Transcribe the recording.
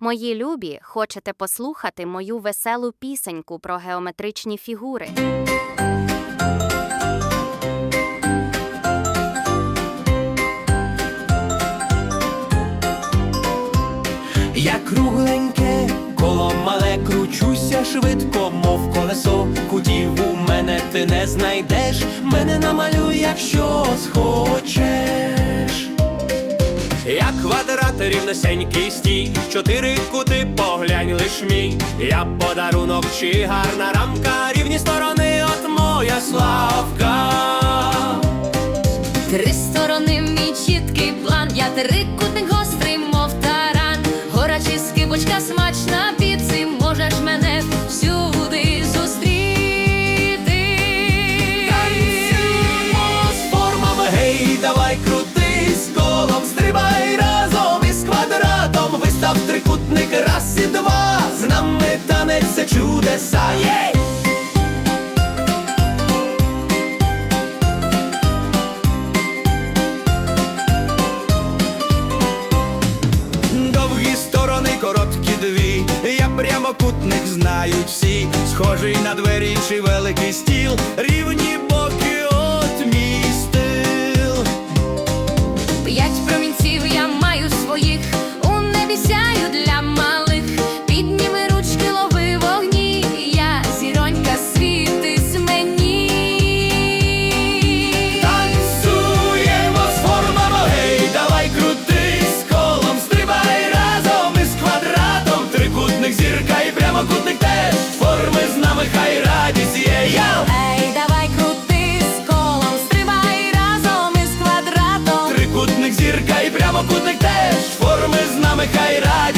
Мої любі, хочете послухати мою веселу пісеньку про геометричні фігури? Я кругленьке, коло мале кручуся швидко, мов колесо. Кутів у мене ти не знайдеш. Мене намалюй, якщо схочеш. Квадрат рівносенький стій, чотири кути поглянь лиш мій. Я подарунок чи гарна рамка, рівні сторони, от моя славка. Три сторони мій чіткий план, я трикутник гострий, мов таран. Гора чи скибочка смачна піци, можеш мене всюди зустріти. Танцюємо з формами, гей, давай крутись прямокутник знають всі, схожий на двері чи великий стіл, рівні боки от мій. П'ять промінців я маю своїх, у небі сяю для малих. Підніми ручки, лови вогні. Я зіронька світись мені. Танцюємо з формами, гей, давай крутись колом, стрибай разом із квадратом, трикутних зірка самокутник теж форми з нами, хай радість є я. Ей, давай крути з колом, стрибай разом із квадратом. Трикутник зірка і прямокутник теж форми з нами, хай радість.